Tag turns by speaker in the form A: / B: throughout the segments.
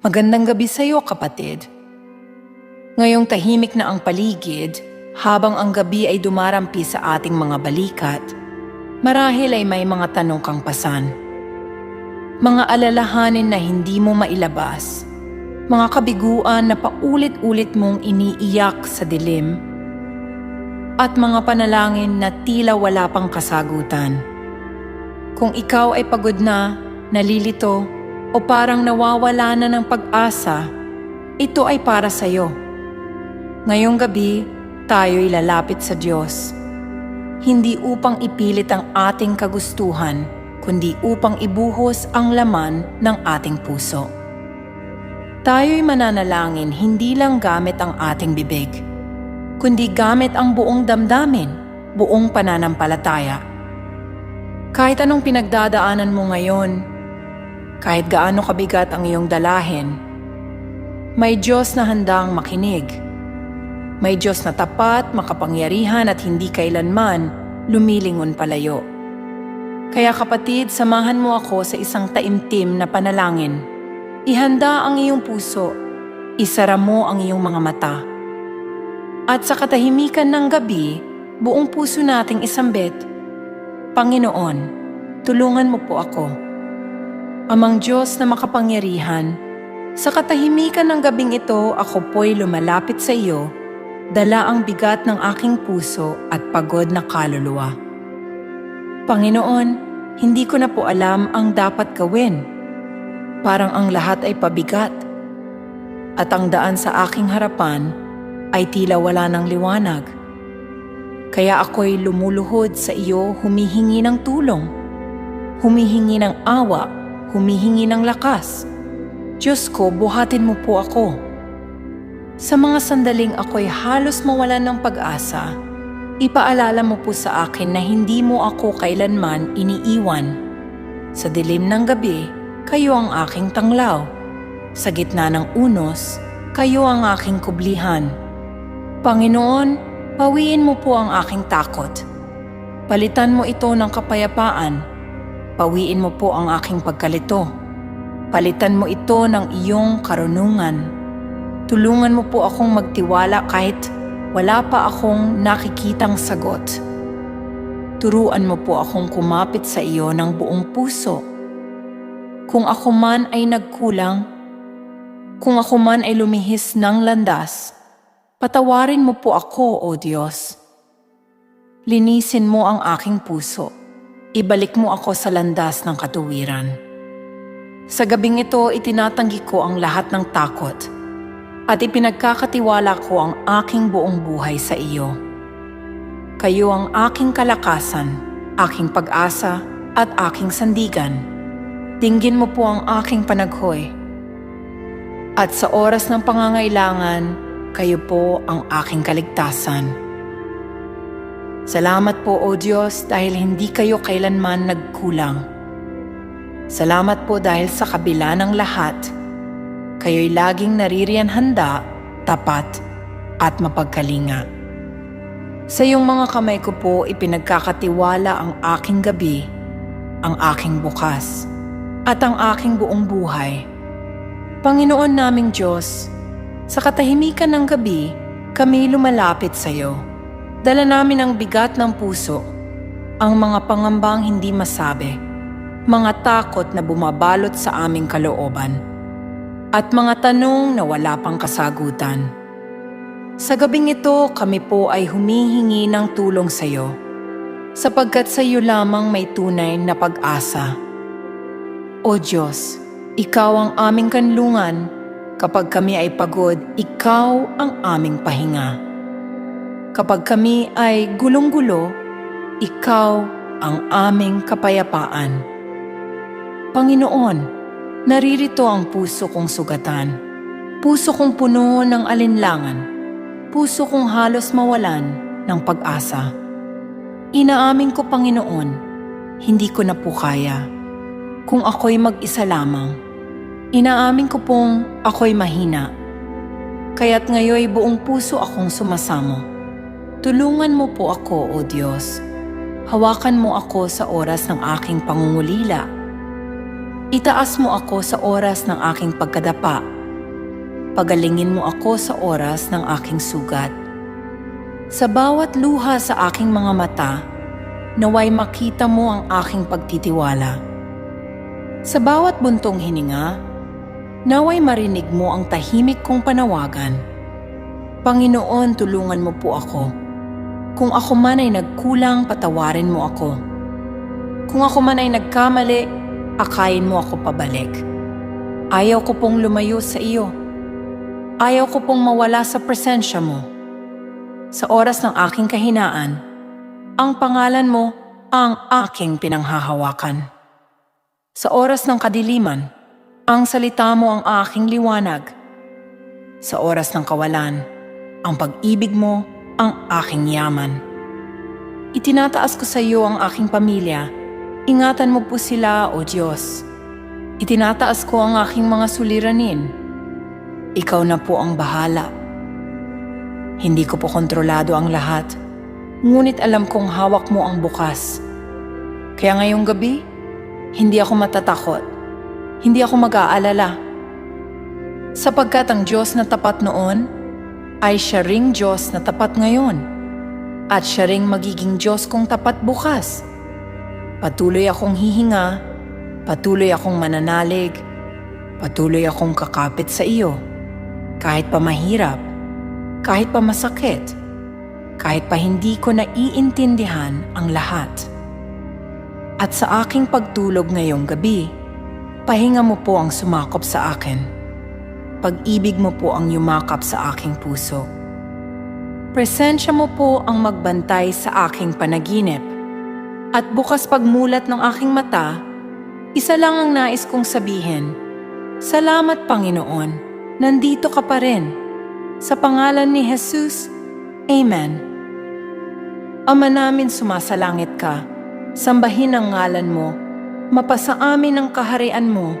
A: Magandang gabi sa iyo, kapatid. Ngayong tahimik na ang paligid, habang ang gabi ay dumarampi sa ating mga balikat, marahil ay may mga tanong kang pasan. Mga alalahanin na hindi mo mailabas, mga kabiguan na paulit-ulit mong iniiyak sa dilim, at mga panalangin na tila wala pang kasagutan. Kung ikaw ay pagod na, nalilito, o parang nawawala na ng pag-asa, ito ay para sa iyo. Ngayong gabi, tayo'y lalapit sa Diyos. Hindi upang ipilit ang ating kagustuhan, kundi upang ibuhos ang laman ng ating puso. Tayo'y mananalangin hindi lang gamit ang ating bibig, kundi gamit ang buong damdamin, buong pananampalataya. Kahit anong pinagdadaanan mo ngayon, kahit gaano kabigat ang iyong dalahin, may Diyos na handang makinig. May Diyos na tapat, makapangyarihan at hindi kailanman lumilingon palayo. Kaya kapatid, samahan mo ako sa isang taimtim na panalangin. Ihanda ang iyong puso, isara mo ang iyong mga mata. At sa katahimikan ng gabi, buong puso nating isambit, Panginoon, tulungan mo po ako. Amang Diyos na makapangyarihan, sa katahimikan ng gabing ito ako po'y lumalapit sa iyo, dala ang bigat ng aking puso at pagod na kaluluwa. Panginoon, hindi ko na po alam ang dapat gawin. Parang ang lahat ay pabigat. At ang daan sa aking harapan ay tila wala ng liwanag. Kaya ako'y lumuluhod sa iyo humihingi ng tulong, humihingi ng awa, humihingi ng lakas. Diyos ko, buhatin mo po ako. Sa mga sandaling ako'y halos mawalan ng pag-asa, ipaalala mo po sa akin na hindi mo ako kailanman iniiwan. Sa dilim ng gabi, kayo ang aking tanglaw. Sa gitna ng unos, kayo ang aking kublihan. Panginoon, pawiin mo po ang aking takot. Palitan mo ito ng kapayapaan. Pawiin mo po ang aking pagkalito. Palitan mo ito ng iyong karunungan. Tulungan mo po akong magtiwala kahit wala pa akong nakikitang sagot. Turuan mo po akong kumapit sa iyo ng buong puso. Kung ako man ay nagkulang, kung ako man ay lumihis ng landas, patawarin mo po ako, O Diyos. Linisin mo ang aking puso. Ibalik mo ako sa landas ng katuwiran. Sa gabing ito, itinatanggi ko ang lahat ng takot at ipinagkakatiwala ko ang aking buong buhay sa iyo. Kayo ang aking kalakasan, aking pag-asa at aking sandigan. Dinggin mo po ang aking panaghoy. At sa oras ng pangangailangan, kayo po ang aking kaligtasan. Salamat po o Diyos dahil hindi kayo kailanman nagkulang. Salamat po dahil sa kabila ng lahat, kayo'y laging naririyan handa, tapat, at mapagkalinga. Sa iyong mga kamay ko po ipinagkakatiwala ang aking gabi, ang aking bukas, at ang aking buong buhay. Panginoon naming Diyos, sa katahimikan ng gabi, kami lumalapit sa iyo. Dala namin ang bigat ng puso, ang mga pangambang hindi masabi, mga takot na bumabalot sa aming kalooban, at mga tanong na wala pang kasagutan. Sa gabing ito, kami po ay humihingi ng tulong sa iyo, sapagkat sa iyo lamang may tunay na pag-asa. O Diyos, Ikaw ang aming kanlungan, kapag kami ay pagod, Ikaw ang aming pahinga. Kapag kami ay gulong-gulo, Ikaw ang aming kapayapaan. Panginoon, naririto ang puso kong sugatan, puso kong puno ng alinlangan, puso kong halos mawalan ng pag-asa. Inaamin ko, Panginoon, hindi ko na po kaya. Kung ako'y mag-isa lamang, inaamin ko pong ako'y mahina. Kaya't ngayoy buong puso akong sumasamo. Tulungan mo po ako, O Diyos. Hawakan mo ako sa oras ng aking pangungulila. Itaas mo ako sa oras ng aking pagkadapa. Pagalingin mo ako sa oras ng aking sugat. Sa bawat luha sa aking mga mata, naway makita mo ang aking pagtitiwala. Sa bawat buntong hininga, naway marinig mo ang tahimik kong panawagan. Panginoon, tulungan mo po ako. Kung ako man ay nagkulang, patawarin mo ako. Kung ako man ay nagkamali, akayin mo ako pabalik. Ayaw ko pong lumayo sa iyo. Ayaw ko pong mawala sa presensya mo. Sa oras ng aking kahinaan, ang pangalan mo ang aking pinanghahawakan. Sa oras ng kadiliman, ang salita mo ang aking liwanag. Sa oras ng kawalan, ang pag-ibig mo ang aking yaman. Itinataas ko sa iyo ang aking pamilya. Ingatan mo po sila, O Diyos. Itinataas ko ang aking mga suliranin. Ikaw na po ang bahala. Hindi ko po kontrolado ang lahat, ngunit alam kong hawak mo ang bukas. Kaya ngayong gabi, hindi ako matatakot. Hindi ako mag-aalala. Sapagkat ang Diyos na tapat noon ay siya ring Diyos na tapat ngayon. At siya ring magiging Diyos kong tapat bukas. Patuloy akong hihinga, patuloy akong mananalig, patuloy akong kakapit sa iyo. Kahit pa mahirap, kahit pa masakit, kahit pa hindi ko naiintindihan ang lahat. At sa aking pagtulog ngayong gabi, pahinga mo po ang sumakop sa akin. Pag-ibig mo po ang yumakap sa aking puso. Presensya mo po ang magbantay sa aking panaginip. At bukas pagmulat ng aking mata, isa lang ang nais kong sabihin. Salamat Panginoon, nandito ka pa rin. Sa pangalan ni Jesus, Amen. Ama namin sumasalangit ka, sambahin ang ngalan mo, mapasa amin ang kaharian mo,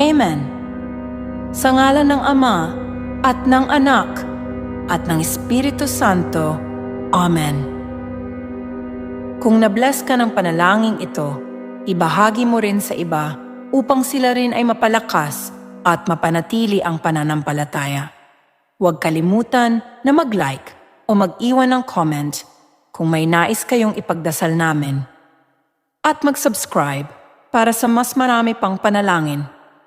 A: Amen. Sa ngalan ng Ama, at ng Anak, at ng Espiritu Santo. Amen. Kung nabless ka ng panalangin ito, ibahagi mo rin sa iba upang sila rin ay mapalakas at mapanatili ang pananampalataya. Huwag kalimutan na mag-like o mag-iwan ng comment kung may nais kayong ipagdasal namin. At mag-subscribe para sa mas marami pang panalangin,